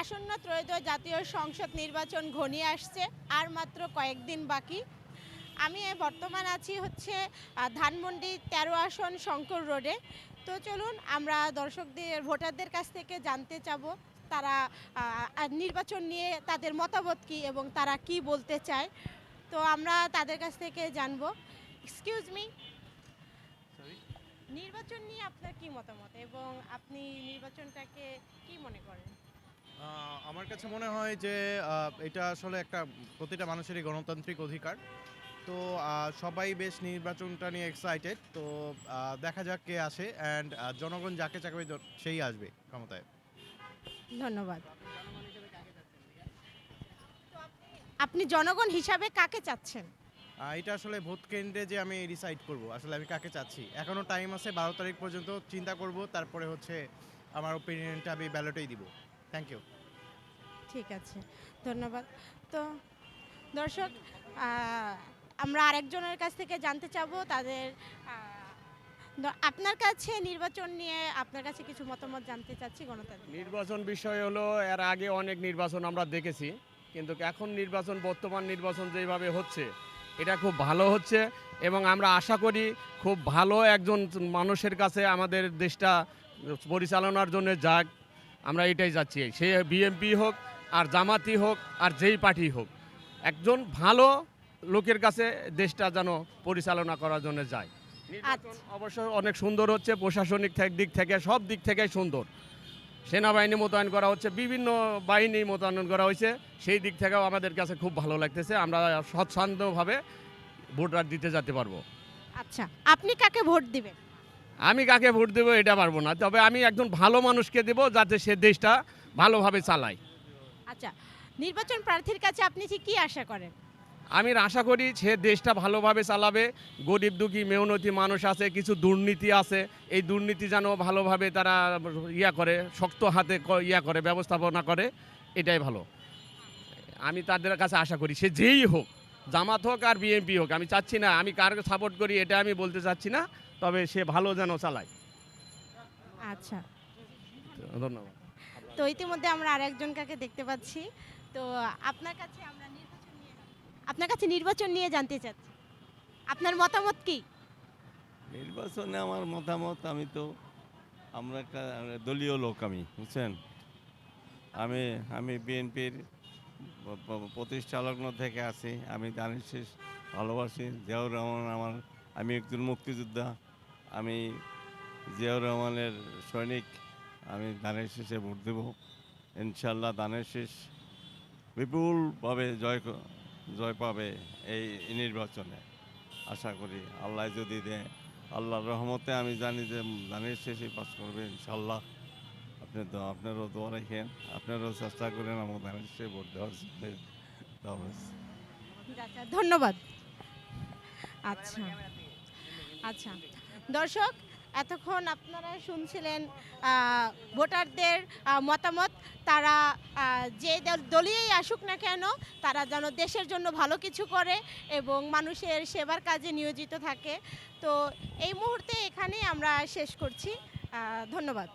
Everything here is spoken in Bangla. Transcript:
আসন্ন ত্রয়োদশ জাতীয় সংসদ নির্বাচন ঘনিয়ে আসছে আর মাত্র কয়েকদিন বাকি। আমি বর্তমান আছি হচ্ছে ধানমন্ডি তেরো আসন শঙ্কর রোডে। তো চলুন আমরা দর্শকদের ভোটারদের কাছ থেকে জানতে চাব তারা নির্বাচন নিয়ে তাদের মতামত কী এবং তারা কি বলতে চায়। তো আমরা তাদের কাছ থেকে জানব। এক্সকিউজ মি নির্বাচন নিয়ে আপনার কি মতামত এবং আপনি নির্বাচনটাকে কি মনে করেন? আমার কাছে মনে হয় যে এটা আসলে একটা প্রতিটা মানুষেরই গণতান্ত্রিক অধিকার। তো সবাই বেশ নির্বাচনটা নিয়ে এক্সাইটেড তো দেখা যাক কে আসে অ্যান্ড জনগণ যাকে চাকবে সেই আসবে ক্ষমতায়। ধন্যবাদ। আপনি জনগণ হিসাবে কাকে চাচ্ছেন? এটা আসলে ভোট কেন্দ্রে যে আমি ডিসাইড করব আসলে আমি কাকে চাচ্ছি? এখনও টাইম আছে বারো তারিখ পর্যন্ত চিন্তা করব তারপরে হচ্ছে আমার ওপিনিয়নটা আমি ব্যালটেই দিব। থ্যাংক ইউ ঠিক আছে ধন্যবাদ। তো দর্শক আমরা আরেকজনের কাছ থেকে জানতে চাবো তাদের আপনার কাছে নির্বাচন নিয়ে আপনার কাছে কিছু মতামত জানতে চাচ্ছি গণতান্ত্রিক। নির্বাচন বিষয় হলো এর আগে অনেক নির্বাচন আমরা দেখেছি কিন্তু এখন নির্বাচন বর্তমান নির্বাচন যেভাবে হচ্ছে এটা খুব ভালো হচ্ছে এবং আমরা আশা করি খুব ভালো একজন মানুষের কাছে আমাদের দেশটা পরিচালনার জন্য যাক। আমরা এটাই যাচ্ছি। সে বিএমপি হোক আর জামাতি হোক আর যেই পার্টি হোক একজন ভালো লোকের কাছে দেশটা যেন পরিচালনা করার জন্য যায়। অবশ্য অনেক সুন্দর হচ্ছে প্রশাসনিক দিক থেকে সব দিক থেকে সুন্দর। সেনাবাহিনী মোতায়েন করা হচ্ছে বিভিন্ন বাহিনী মোতায়েন করা হয়েছে সেই দিক থেকেও আমাদের কাছে খুব ভালো লাগতেছে। আমরা স্বচ্ছন্দভাবে ভোটার দিতে যেতে পারব। আচ্ছা আপনি কাকে ভোট দিবেন? আমি কাকে ভোট দেবো এটা পারব না। তবে আমি একজন ভালো মানুষকে দেবো যাতে সে দেশটা ভালোভাবে চালায়। আচ্ছা নির্বাচন প্রার্থীর কাছে আপনি ঠিক কী আশা করেন? আমি আশা করি সে দেশটা ভালোভাবে চালাবে। গরিব দুঃখী মেহনতি মানুষ আছে কিছু দুর্নীতি আছে। এই দুর্নীতি যেন ভালোভাবে তারা ইয়া করে শক্ত হাতে ইয়া করে ব্যবস্থাপনা করে এটাই ভালো। আমি তাদের কাছে আশা করি সে যেই হোক জামাত হোক আর বিএনপি হোক আমি চাচ্ছি না আমি কার সাপোর্ট করি এটা আমি বলতে চাচ্ছি না। তবে সে ভালো যেন চালায়। আচ্ছা। ধন্যবাদ। তো ইতিমধ্যে আমরা আরেকজন কাকে দেখতে পাচ্ছি। তো আপনার কাছে আমরা নির্বাচন নিয়ে আপনার কাছে নির্বাচন নিয়ে জানতে চাচ্ছি। আপনার মতামত কি? নির্বাচনে আমার মতামত আমি তো আমরা একটা দলীয় লোক আমি বুঝছেন? আমি আমি বিএনপির প্রতিষ্ঠালগ্ন থেকে আছি আমি দানিশ শেষ ভালোবাসি। জিয়াউর রহমান আমার আমি একজন মুক্তিযোদ্ধা। আমি জিয়াউর রহমানের সৈনিক, আমি দানের শেষে ভোট দেব। ইনশাল্লাহ দানের শেষ বিপুলভাবে জয় জয় পাবে এই নির্বাচনে। আশা করি আল্লাহ যদি দেয়, আল্লাহর রহমতে আমি জানি যে ধানের শেষে পাস করবে ইনশাল্লাহ আপনি আপনারও দোয়া রাখেন, আপনারও চেষ্টা করেন আমার ধানের শেষে ভোট দেওয়ার আচ্ছা ধন্যবাদ। আচ্ছা আচ্ছা। দর্শক, এতক্ষণ আপনারা শুনছিলেন ভোটারদের মতামত। তারা যে দল- দলীয়ই আসুক না কেন, তারা যেন দেশের জন্য ভালো কিছু করে এবং মানুষের সেবার কাজে নিয়োজিত থাকে। তো এই মুহূর্তে এখানেই আমরা শেষ করছি। ধন্যবাদ।